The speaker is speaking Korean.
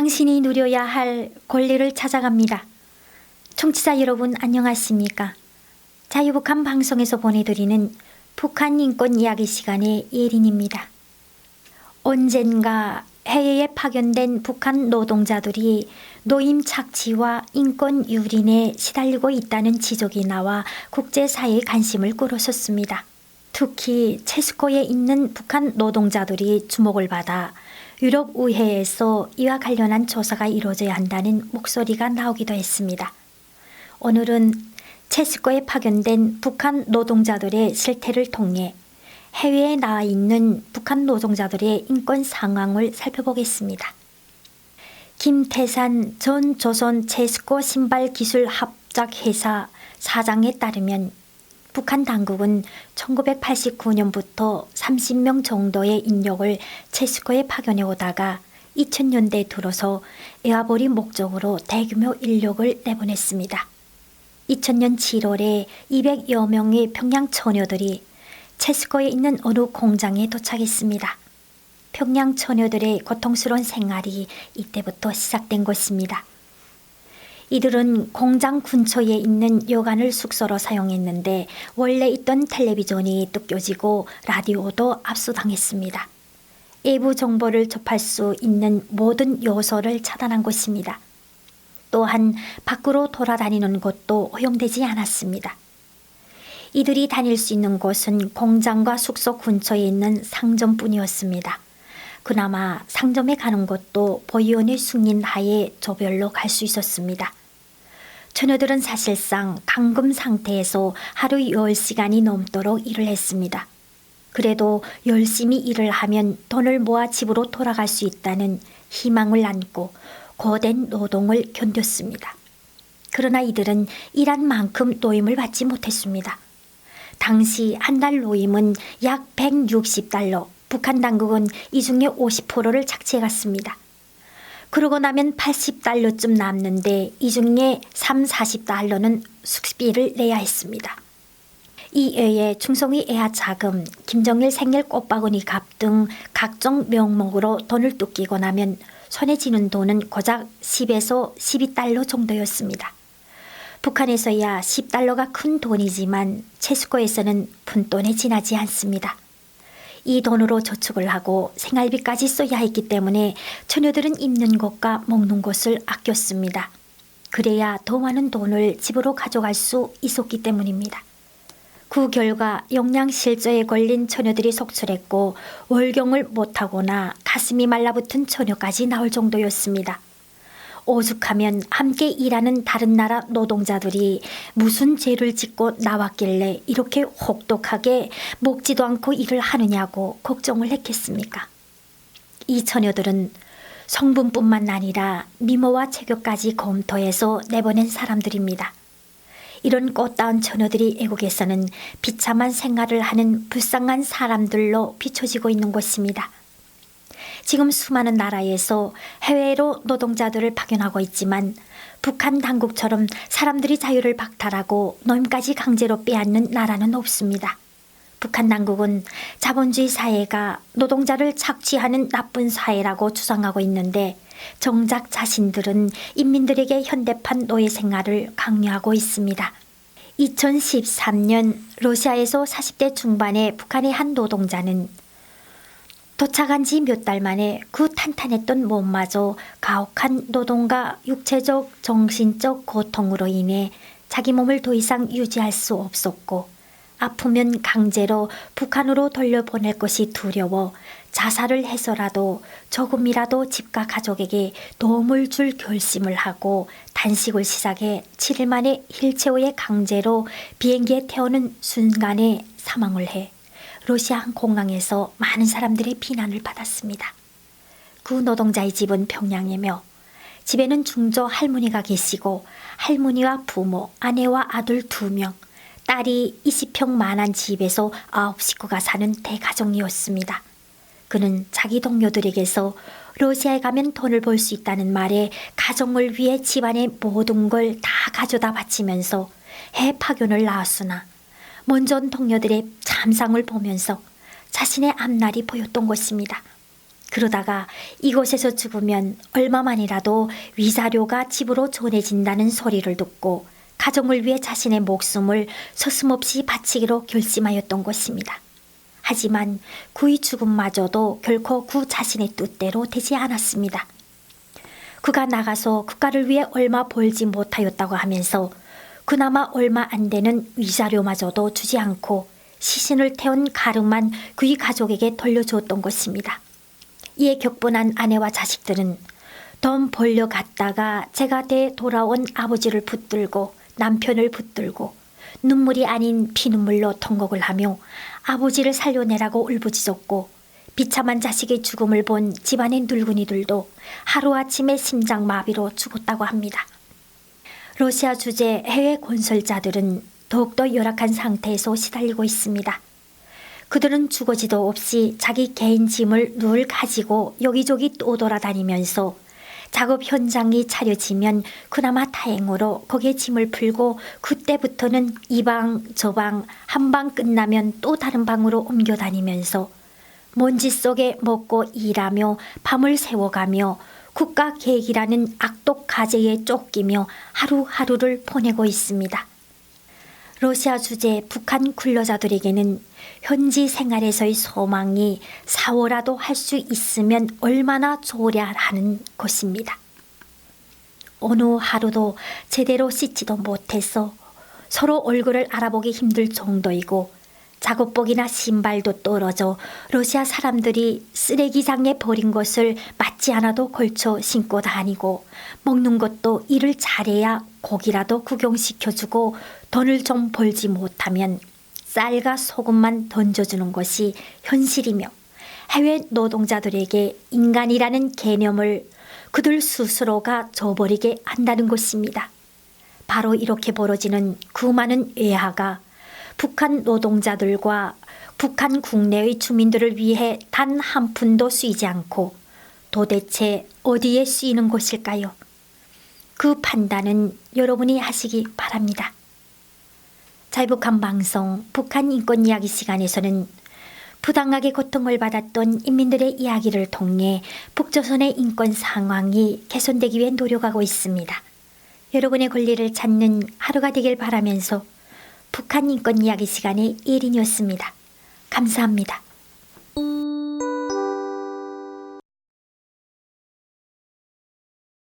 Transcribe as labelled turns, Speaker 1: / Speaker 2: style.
Speaker 1: 당신이 누려야 할 권리를 찾아갑니다. 청취자 여러분 안녕하십니까? 자유북한 방송에서 보내드리는 북한 인권 이야기 시간의 예린입니다. 언젠가 해외에 파견된 북한 노동자들이 노임 착취와 인권 유린에 시달리고 있다는 지적이 나와 국제사회의 관심을 끌어섰습니다. 특히 체스코에 있는 북한 노동자들이 주목을 받아 유럽 의회에서 이와 관련한 조사가 이루어져야 한다는 목소리가 나오기도 했습니다. 오늘은 체스코에 파견된 북한 노동자들의 실태를 통해 해외에 나와 있는 북한 노동자들의 인권 상황을 살펴보겠습니다. 김태산 전 조선 체스코 신발 기술 합작회사 사장에 따르면 북한 당국은 1989년부터 30명 정도의 인력을 체스코에 파견해 오다가 2000년대 들어서 에아버리 목적으로 대규모 인력을 내보냈습니다. 2000년 7월에 200여 명의 평양 처녀들이 체스코에 있는 어느 공장에 도착했습니다. 평양 처녀들의 고통스러운 생활이 이때부터 시작된 것입니다. 이들은 공장 근처에 있는 여관을 숙소로 사용했는데 원래 있던 텔레비전이 또 껴지고 라디오도 압수당했습니다. 외부 정보를 접할 수 있는 모든 요소를 차단한 것입니다. 또한 밖으로 돌아다니는 것도 허용되지 않았습니다. 이들이 다닐 수 있는 곳은 공장과 숙소 근처에 있는 상점뿐이었습니다. 그나마 상점에 가는 것도 보이원의 승인 하에 조별로 갈 수 있었습니다. 처녀들은 사실상 감금 상태에서 하루 10시간이 넘도록 일을 했습니다. 그래도 열심히 일을 하면 돈을 모아 집으로 돌아갈 수 있다는 희망을 안고 고된 노동을 견뎠습니다. 그러나 이들은 일한 만큼 노임을 받지 못했습니다. 당시 한 달 노임은 약 160달러, 북한 당국은 이 중에 50%를 착취해 갔습니다. 그러고 나면 80달러쯤 남는데 이 중에 3, 40달러는 숙비를 내야 했습니다. 이 외에 충성위 애하 자금, 김정일 생일 꽃바구니 값 등 각종 명목으로 돈을 뚝끼고 나면 손에 쥐는 돈은 고작 10에서 12달러 정도였습니다. 북한에서야 10달러가 큰 돈이지만 체스코에서는 푼돈에 지나지 않습니다. 이 돈으로 저축을 하고 생활비까지 써야 했기 때문에 처녀들은 입는 것과 먹는 것을 아꼈습니다. 그래야 더 많은 돈을 집으로 가져갈 수 있었기 때문입니다. 그 결과 영양실조에 걸린 처녀들이 속출했고 월경을 못하거나 가슴이 말라붙은 처녀까지 나올 정도였습니다. 오죽하면 함께 일하는 다른 나라 노동자들이 무슨 죄를 짓고 나왔길래 이렇게 혹독하게 먹지도 않고 일을 하느냐고 걱정을 했겠습니까? 이 처녀들은 성분뿐만 아니라 미모와 체격까지 검토해서 내보낸 사람들입니다. 이런 꽃다운 처녀들이 애국에서는 비참한 생활을 하는 불쌍한 사람들로 비춰지고 있는 것입니다. 지금 수많은 나라에서 해외로 노동자들을 파견하고 있지만 북한 당국처럼 사람들이 자유를 박탈하고 노임까지 강제로 빼앗는 나라는 없습니다. 북한 당국은 자본주의 사회가 노동자를 착취하는 나쁜 사회라고 주장하고 있는데 정작 자신들은 인민들에게 현대판 노예 생활을 강요하고 있습니다. 2013년 러시아에서 40대 중반의 북한의 한 노동자는 도착한 지 몇 달 만에 그 탄탄했던 몸마저 가혹한 노동과 육체적, 정신적 고통으로 인해 자기 몸을 더 이상 유지할 수 없었고 아프면 강제로 북한으로 돌려보낼 것이 두려워 자살을 해서라도 조금이라도 집과 가족에게 도움을 줄 결심을 하고 단식을 시작해 7일 만에 힐체어에 강제로 비행기에 태우는 순간에 사망을 해 러시아 한 공항에서 많은 사람들의 비난을 받았습니다. 그 노동자의 집은 평양이며 집에는 중조 할머니가 계시고 할머니와 부모, 아내와 아들 두 명, 딸이 20평 만한 집에서 아홉 식구가 사는 대가정이었습니다. 그는 자기 동료들에게서 러시아에 가면 돈을 벌 수 있다는 말에 가정을 위해 집안의 모든 걸 다 가져다 바치면서 해 파견을 나왔으나 먼저 온 동료들의 참상을 보면서 자신의 앞날이 보였던 것입니다. 그러다가 이곳에서 죽으면 얼마만이라도 위자료가 집으로 전해진다는 소리를 듣고 가정을 위해 자신의 목숨을 서슴없이 바치기로 결심하였던 것입니다. 하지만 그의 죽음마저도 결코 그 자신의 뜻대로 되지 않았습니다. 그가 나가서 국가를 위해 얼마 벌지 못하였다고 하면서 그나마 얼마 안 되는 위자료마저도 주지 않고 시신을 태운 가름만 그의 가족에게 돌려주었던 것입니다. 이에 격분한 아내와 자식들은 돈 벌려 갔다가 제가 돼 돌아온 아버지를 붙들고 남편을 붙들고 눈물이 아닌 피눈물로 통곡을 하며 아버지를 살려내라고 울부짖었고 비참한 자식의 죽음을 본 집안의 늙은이들도 하루아침에 심장마비로 죽었다고 합니다. 러시아 주재 해외 건설자들은 더욱더 열악한 상태에서 시달리고 있습니다. 그들은 주거지도 없이 자기 개인 짐을 늘 가지고 여기저기 또 돌아다니면서 작업 현장이 차려지면 그나마 다행으로 거기에 짐을 풀고 그때부터는 이 방 저 방 한 방 끝나면 또 다른 방으로 옮겨 다니면서 먼지 속에 먹고 일하며 밤을 새워가며 국가 계획이라는 악독 가제에 쫓기며 하루하루를 보내고 있습니다. 러시아 주재 북한 근로자들에게는 현지 생활에서의 소망이 사워라도 할 수 있으면 얼마나 좋으랴 하는 것입니다. 어느 하루도 제대로 씻지도 못해서 서로 얼굴을 알아보기 힘들 정도이고 작업복이나 신발도 떨어져 러시아 사람들이 쓰레기장에 버린 것을 맞지 않아도 걸쳐 신고 다니고 먹는 것도 일을 잘해야 고기라도 구경시켜주고 돈을 좀 벌지 못하면 쌀과 소금만 던져주는 것이 현실이며 해외 노동자들에게 인간이라는 개념을 그들 스스로가 저버리게 한다는 것입니다. 바로 이렇게 벌어지는 그 많은 외화가 북한 노동자들과 북한 국내의 주민들을 위해 단 한 푼도 쓰이지 않고 도대체 어디에 쓰이는 것일까요? 그 판단은 여러분이 하시기 바랍니다. 자유북한 방송 북한 인권 이야기 시간에서는 부당하게 고통을 받았던 인민들의 이야기를 통해 북조선의 인권 상황이 개선되기 위해 노력하고 있습니다. 여러분의 권리를 찾는 하루가 되길 바라면서 북한 인권 이야기 시간의 1인이었습니다. 감사합니다.